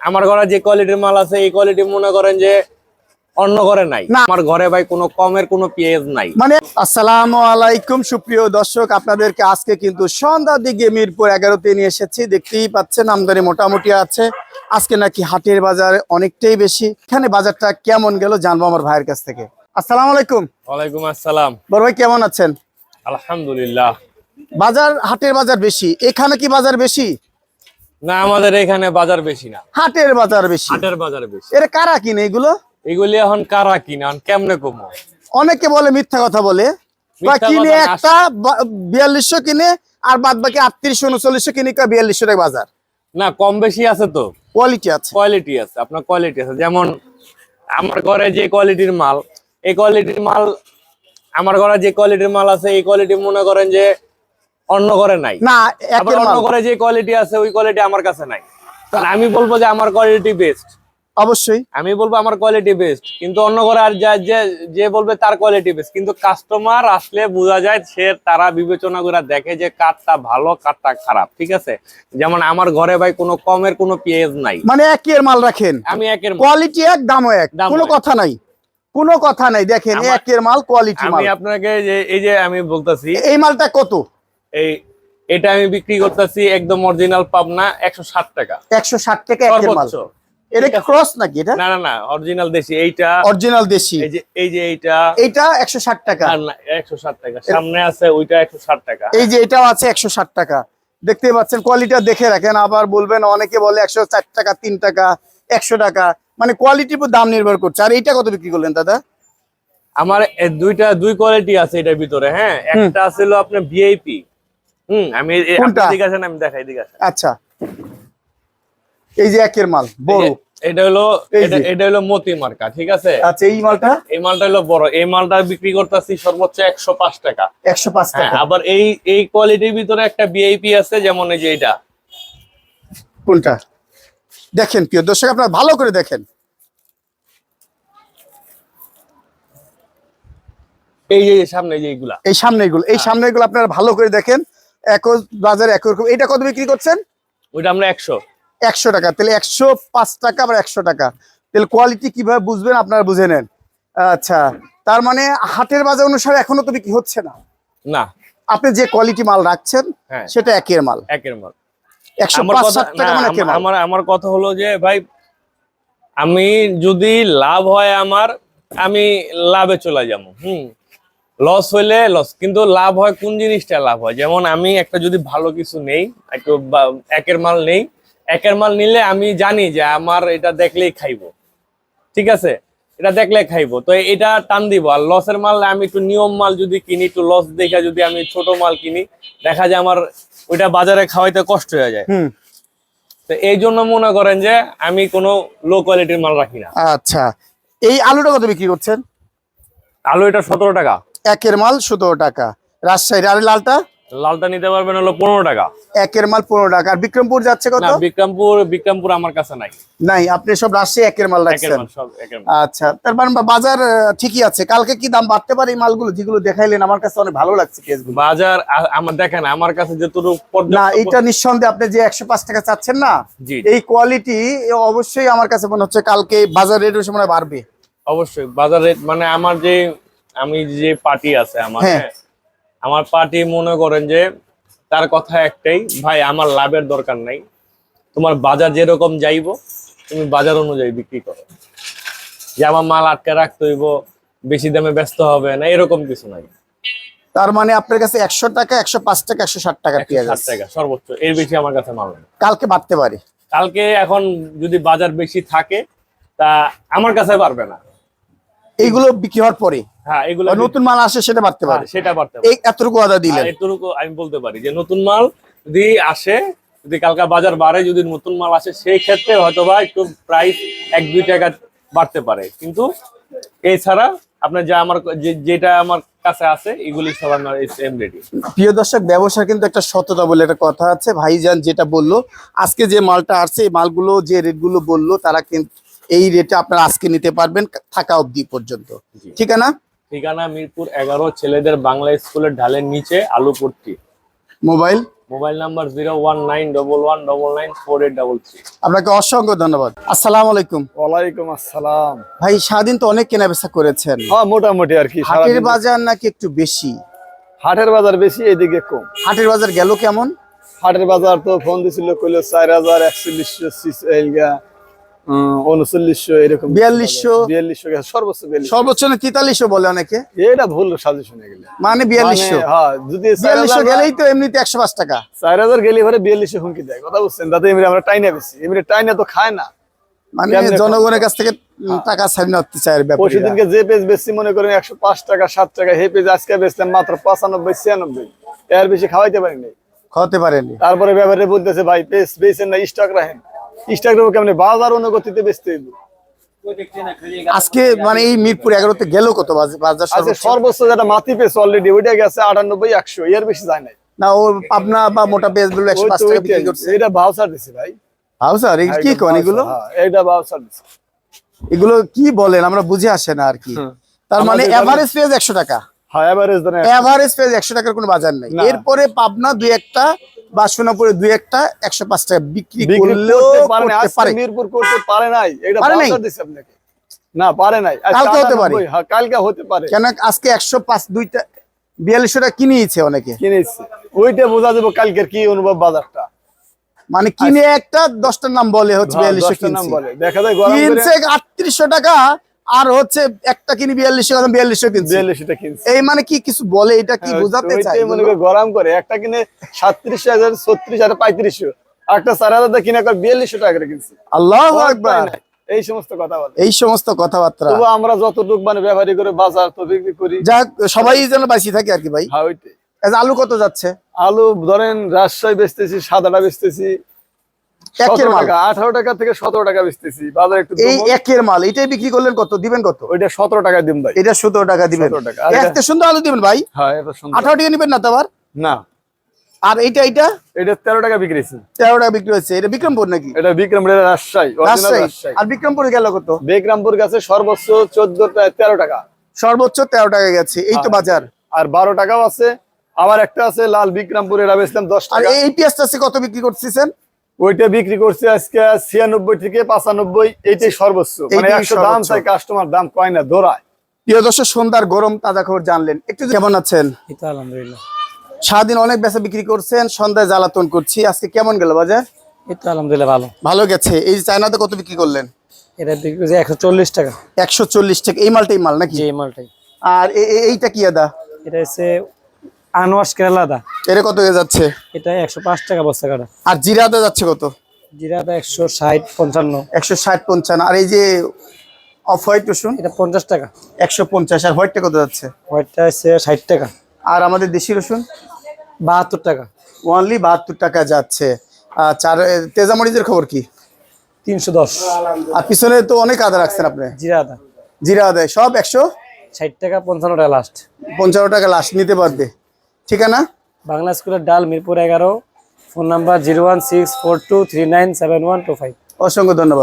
আমার ঘরে যে কোয়ালিটির মাল আছে এই কোয়ালিটি মনে করেন যে অন্য ঘরে নাই। আমার ঘরে ভাই কোনো কমের কোনো পেঁয়াজ নাই। মানে আসসালামু আলাইকুম সুপ্রিয় দর্শক আপনাদেরকে আজকে কিন্তু সন্ধ্যার দিকে মিরপুর এগারোতে নিয়ে এসেছি। দেখতেই পাচ্ছেন আমদানি মোটামুটি আছে। আজকে নাকি হাটের বাজার অনেকটাই বেশি। এখানে বাজারটা কেমন গেল জানব আমার ভাইয়ের কাছ থেকে। আসসালামু আলাইকুম। ওয়ালাইকুম আসসালাম। বড় ভাই কেমন আছেন? আলহামদুলিল্লাহ। বাজার হাটের বাজার বেশি। এখানে কি বাজার বেশি? না আমাদের এখানে বাজার বেশি না। হাটের বাজার বেশি। হাটের বাজার বেশি। এর কারা কিনে এগুলো? এগুলি এখন কারা কিনে এখন কেমনে কমো? অনেকে বলে মিথ্যা কথা বলে। বা কিনে একটা বিয়াল্লিশশো কিনে আর বাদ বাকি আটত্রিশশো উনচল্লিশশো কিনে বিয়াল্লিশশো টাকা বাজার? না কম বেশি আছে তো। কোয়ালিটি আছে। কোয়ালিটি আছে আপনার কোয়ালিটি আছে। যেমন আমার ঘরে যে কোয়ালিটির মাল এই কোয়ালিটির মাল আমার ঘরে যে কোয়ালিটির মাল আছে এই কোয়ালিটি মনে করেন যে অন্য ঘরে নাই। না একের অন্য ঘরে যে কোয়ালিটি আছে ওই কোয়ালিটি আমার কাছে নাই। আমি বলব যে আমার কোয়ালিটি বেস্ট অবশ্যই। আমি বলব আমার কোয়ালিটি বেস্ট কিন্তু অন্য ঘরে আর যা যে যে বলবে তার কোয়ালিটি বেস্ট কিন্তু কাস্টমার আসলে বোঝা যায় সে তারা বিবেচনা করে দেখে যে কাঠটা ভালো কাঠটা খারাপ ঠিক আছে? যেমন আমার ঘরে ভাই কোনো কমের কোনো পেঁয়াজ নাই। মানে একের মাল রাখেন। আমি একের কোয়ালিটি এক দামও এক। কোনো কথা নাই। কোনো কথা নাই। দেখেন একের মাল কোয়ালিটি আমি আপনাকে যে এই যে আমি বলতেছি এই মালটা কত? এই এটা আমি বিক্রি করতেছি একদম অরিজিনাল পাবনা একশো ষাট টাকা। একশো ষাট টাকা সর্বোচ্চ। এটা ক্রস নাকি এটা? না না না অরিজিনাল দেশি এইটা অরিজিনাল দেশি। এই যে এই যে এইটা এইটা একশো ষাট টাকা। একশো ষাট টাকা। সামনে আছে ওইটা একশো ষাট টাকা। এই যে এটাও আছে একশো ষাট টাকা। দেখতে পাচ্ছেন কোয়ালিটি দেখে রাখেন। আবার বলবেন অনেকে বলে একশো চার টাকা তিন টাকা একশো টাকা। মানে কোয়ালিটির উপর দাম নির্ভর করছে। আর এইটা কত বিক্রি করলেন দাদা? আমার দুইটা দুই কোয়ালিটি আছে এটার ভিতরে হ্যাঁ? একটা ছিল আপনার ভিআইপি হুম। আমি কোনটা? আসেন আমি দেখাই আসেন। আচ্ছা। এই যে একের মাল বড়। এটা হলো এটা হলো মতি মার্কা ঠিক আছে? আচ্ছা এই মালটা? এই মালটা হলো বড়। এই মালটা বিক্রি করতেছি সর্বোচ্চ একশো পাঁচ টাকা। একশো পাঁচ হ্যাঁ টাকা। আবার এই এই কোয়ালিটির ভিতরে একটা ভিআইপি আছে যেমন এই যে এটা কোনটা? দেখেন প্রিয় দর্শক আপনারা ভালো করে দেখেন। এই যে সামনে এই যে এইগুলা। এই সামনে গুলো এই সামনে গুলো আপনারা ভালো করে দেখেন। একই বাজারে একই রকম এটা কত বিক্রি করছেন? ওইটা আমরা একশো। একশো টাকা। তাহলে একশো পাঁচ টাকা আবার একশো টাকা। তাহলে কোয়ালিটি কীভাবে বুঝবেন আপনারা বুঝে নেন। আচ্ছা তার মানে হাটের বাজার অনুসারে এখনও তো বিক্রি হচ্ছে না? না। আপনি যে কোয়ালিটি মাল রাখছেন হ্যাঁ। সেটা একের মাল। একের মাল। একশো টাকা মানে একের মাল। আমার আমার কথা হলো যে ভাই আমি যদি লাভ হয় আমার আমি লাভে চলে যাব। হুম। লস হইলে লস কিন্তু লাভ হয় কোন জিনিসটা লাভ হয়? যেমন আমি একটা যদি ভালো কিছু নেই একের মাল নেই একের মাল নিলে আমি জানি যে আমার এটা দেখলেই খাইবো। ঠিক আছে? এটা দেখলে খাইবো। তো এটা টান দিব। আর লসের মাল আমি একটু নিয়ম মাল যদি কিনি একটু লস দেখে যদি আমি ছোট মাল কিনি দেখা যায় আমার ওইটা বাজারে খাওয়াইতে কষ্ট হয়ে যায়। হুম। তো এই জন্য মনে করেন যে আমি কোনো লো কোয়ালিটির মাল রাখি না। আচ্ছা। এই আলুটা কত বিক্রি করছেন? আলু এটা সতেরো টাকা। একের মাল সতেরো টাকা। রাজশাহীর আর লালটা? লালটা নিতে পারবেন হলো পনেরো টাকা। একের মাল পনেরো টাকা। আর বিক্রমপুর যাচ্ছে কত? বিক্রমপুর বিক্রমপুর আমার কাছে নাই। নাই আপনি সব রাজশাহী একের মাল রাখছেন। আচ্ছা তার মানে বাজার ঠিকই আছে। কালকে কি দাম বাড়তে পারে এই মালগুলো? যেগুলো দেখাইলেন আমার কাছে অনেক ভালো লাগছে কেসগুলো বাজার আমার দেখেন আমার কাছে যে যেটুকু না এটা নিঃসন্দেহে আপনি যে একশো পাঁচ টাকা চাচ্ছেন না এই কোয়ালিটি অবশ্যই আমার কাছে মনে হচ্ছে কালকে বাজার রেট সময় বাড়বে। অবশ্যই বাজার রেট মানে আমার যে আমি যে পার্টি আছে আমার হ্যাঁ। হ্যাঁ, আমার পার্টি মনে করেন যে তার কথা একটাই ভাই আমার লাভের দরকার নাই। তোমার বাজার যেরকম যাইবো তুমি বাজার অনুযায়ী বিক্রি করো। যে আমার মাল আটকে রাখতে হইব বেশি দামে ব্যস্ত হবে না এরকম কিছু নাই। তার মানে আপনার কাছে একশো টাকা একশো পাঁচ টাকা একশো ষাট টাকা পেঁয়াজ ষাট টাকা সর্বোচ্চ। এর বেশি আমার কাছে মাল নেই। কালকে বাড়তে পারে। কালকে এখন যদি বাজার বেশি থাকে তা আমার কাছে পারবে না। এইগুলো বিক্রি হওয়ার পরে হ্যাঁ এগুলো নতুন মাল আসে সেটা বাড়তে হ্যাঁ, পারে। সেটা বাড়তে পারে। এতটুকু আদা দিলে এতটুকু আমি বলতে পারি যে নতুন মাল যদি আসে যদি কালকা বাজার বাড়ে যদি নতুন মাল আসে সেই ক্ষেত্রে হয়তো বা একটু প্রাইস এক দুই টাকা বাড়তে পারে। কিন্তু এছাড়া আপনার যা আমার যে- যেটা আমার কাছে আছে এগুলি সব আমার সেম রেডি প্রিয় দর্শক ব্যবসা কিন্তু একটা সততা বলে একটা কথা আছে। ভাইজান যেটা বলল আজকে যে মালটা আসছে এই মালগুলো যে রেটগুলো বলল তারা কিন্তু এই রেটে আপনারা আজকে নিতে পারবেন থাকা অবধি পর্যন্ত। ঠিকানা? ঠিকানা মিরপুর এগারো ছেলেদের বাংলা স্কুলের ঢালের নিচে Alupatti. Mobile mobile number zero one nine double one double nine four eight double three আপনাকে অসংখ্য ধন্যবাদ। আসসালামু আলাইকুম। ওয়ালাইকুম আসসালাম। ভাই সারাদিন তো অনেক কেনাবেচা করেছেন। হ্যাঁ মোটামুটি আর কি হাটের বাজার নাকি একটু বেশি? হাটের বাজার বেশি এদিকে কম। হাটের বাজার গেল কেমন? হাটের বাজার তো ফোন দিছিল কইলো চার হাজার একচল্লিশশো উনচল্লিশশো এরকম বিয়াল্লিশশো? বিয়াল্লিশশো সর্বোচ্চ বিয়াল্লিশ সর্বোচ্চ না তেতাল্লিশশো বলে অনেকে? এটা ভুল সাজেশন গেলে। মানে বিয়াল্লিশশো? মানে, হ্যাঁ যদি বিয়াল্লিশশো গেলেই তো এমনিতে একশো পাঁচ টাকা। চার হাজার গেলে পরে বিয়াল্লিশশো হুমকি দেয়। কথা বুঝছেন? তাতে এমনি আমরা টাইনা বেশি। এমনি টাইনা তো খায় না। মানে জনগণের কাছ থেকে টাকা ছাড়ি নিতে চায় পরশু ব্যাপারীরা। যে পেজ বেশি মনে করেন একশো পাঁচ টাকা সাত টাকা হে পেজ আজকে বেচলাম মাত্র পঁচানব্বই ছিয়ানব্বই। এর বেশি খাওয়াইতে পারিনি। খাওয়াতে পারেনি। তারপরে ব্যাপারে বলতেছে ভাই পেস বেচেন না স্টক রাখেন। রাখব কেমন বাজার অনুগতিতে বেচতে আজকে মানে এই মিরপুর এগারোতে গেল কত বাজার সর্বোচ্চ? যেটা মাতি পেস অলরেডি ওইটা গেছে আটানব্বই একশো। এর বেশি যায় নাই। না ও পাবনা বা মোটা পেজগুলো একশো পাঁচ টাকা বিক্রি করছে। এটা ভাউচার দিছে ভাই। স্যার কি কোন এগুলো? হ্যাঁ, এটা ভাউচার দিছে। এগুলো কি বলেন? আমরা বুঝে আসে না আর কি। তার মানে এভারেজ পেজ একশো টাকা। হ্যাঁ এভারেজ ধরেন একশো টাকার কোনো বাজার নেই। এরপরে পাবনা দুই একটা বা সোনাপুরে দুই একটা একশো পাঁচ টাকা বিক্রি বিক্রি করলেও করতে পারে না করতে আজকে পারে। মিরপুর করতে পারে নাই এটা পারে নাই? ভাউচার দিছে আপনাকে। না পারে নাই। কালকে হতে পারে। 98, হ্যাঁ কালকে হতে পারে। কেন আজকে একশো পাঁচ দুইটা বিয়াল্লিশশো টাকা কিনেছে অনেকে। কিনেছে ওইটা বোঝা যাব কালকের কি অনুভব বাজারটা। মানে কিনে একটা দশটার নাম বলে হচ্ছে হ্যাঁ, বিয়াল্লিশশো কিনছে। দেখা যায় কিনছে আটত্রিশশো টাকা আর হচ্ছে একটা কিনি বিয়াল্লিশশো টাকা বিয়াল্লিশশো কিনছে। বিয়াল্লিশটা কিনছে। এই মানে কি কিছু বলে? এটা কি বোঝাতে চাই? মনে করে গরম করে। একটা কিনে সাতত্রিশ হাজার ছত্রিশ হাজার পঁয়ত্রিশশো। একটা চার হাজার কিনে করে বিয়াল্লিশশো টাকা করে কিনছে। আল্লাহ না। এই সমস্ত কথা বলে। এই সমস্ত কথাবার্তা। তবু আমরা যতটুকু মানে ব্যবহারী করে বাজার তো বিক্রি করি। যাক সবাই যেন বাঁচিয়ে থাকে আর কি ভাই। হ্যাঁ ওইটাই। আলু কত যাচ্ছে? আলু ধরেন রাজশাহী বেচতেছি সাদাটা বেচতেছি। একের মাল। টাকা আঠারো টাকা থেকে সতেরো টাকা বেচতেছি। বাজার একটু এই একের মাল এটাই বিক্রি করলেন কত? দিবেন কত? ওইটা সতেরো টাকা দিন ভাই। এটা সতেরো টাকা দিবেন। 17 টাকা। এত সুন্দর আলু দিবেন ভাই। হ্যাঁ এটা সুন্দর। আঠারো টাকা নিবেন না না। আর এটা তেরো টাকা বিক্রিছি তেরো টাকা বিক্রি এটা বিক্রমপুর নাকি? এটা বিক্রম এটা রাজশাহী। রাজশাহী। আর বিক্রমপুরে গেল কত? বিক্রমপুর গাছে সর্বোচ্চ চোদ্দ তেরো টাকা। সর্বোচ্চ তেরো টাকা গেছে। এই তো হ্যাঁ। বাজার। আর বারো টাকাও আছে। আবার একটা আছে লাল বিক্রমপুর এটা বেচলাম দশ আর টাকা। এই পেঁয়াজটা কত বিক্রি করতেছেন? ওইটা বিক্রি করছে আজকে ছিয়ানব্বই থেকে পাঁচানব্বই এইটাই সর্বোচ্চ। মানে একশো দাম চাই কাস্টমার দাম কয় না দৌড়ায়। প্রিয় দর্শক সন্ধ্যার গরম তাজা খবর জানলেন। একটু কেমন আছেন? আলহামদুলিল্লাহ। সারাদিন অনেক বেচা বিক্রি করছেন সন্ধ্যায় জ্বালাতন করছি। আজকে কেমন গেল বাজার? এই তো আলহামদুলিল্লাহ ভালো। ভালো গেছে। এই চায়নাতে কত বিক্রি করলেন? এটা বিক্রি করছে একশো চল্লিশ টাকা। একশো চল্লিশ টাকা। এই মালটাই মাল নাকি? এই মালটাই। আর এইটা কি আদা? এটা হচ্ছে আনোয়াস কেরালা দা। এটা কত যাচ্ছে? এটা একশো পাঁচ টাকা বস্তা কাটা। আর জিরা আদা যাচ্ছে কত? জিরা দা একশো ষাট পঞ্চান্ন। একশো ষাট পঞ্চান্ন। আর এই যে অফ হোয়াইট রসুন? এটা পঞ্চাশ টাকা। একশো পঞ্চাশ। আর হোয়াইটটা কত যাচ্ছে? হোয়াইটটা হচ্ছে ষাট টাকা। আর আমাদের দেশি রসুন? বাহাত্তর টাকা। ওনলি বাহাত্তর টাকা যাচ্ছে। আর চার তেজামরিচের খবর কি? তিনশো দশ। আর পিছনে তো অনেক আদা রাখছেন আপনি। জিরা দা জিরা আদায় সব একশো? ষাট টাকা পঞ্চান্ন টাকা লাস্ট পঞ্চান্ন টাকা লাস্ট নিতে পারবে। ঠিকানা? বাংলা স্কুলের ডাল মিরপুর এগারো। Phone number zero one six four two three nine seven one two five. অসংখ্য ধন্যবাদ।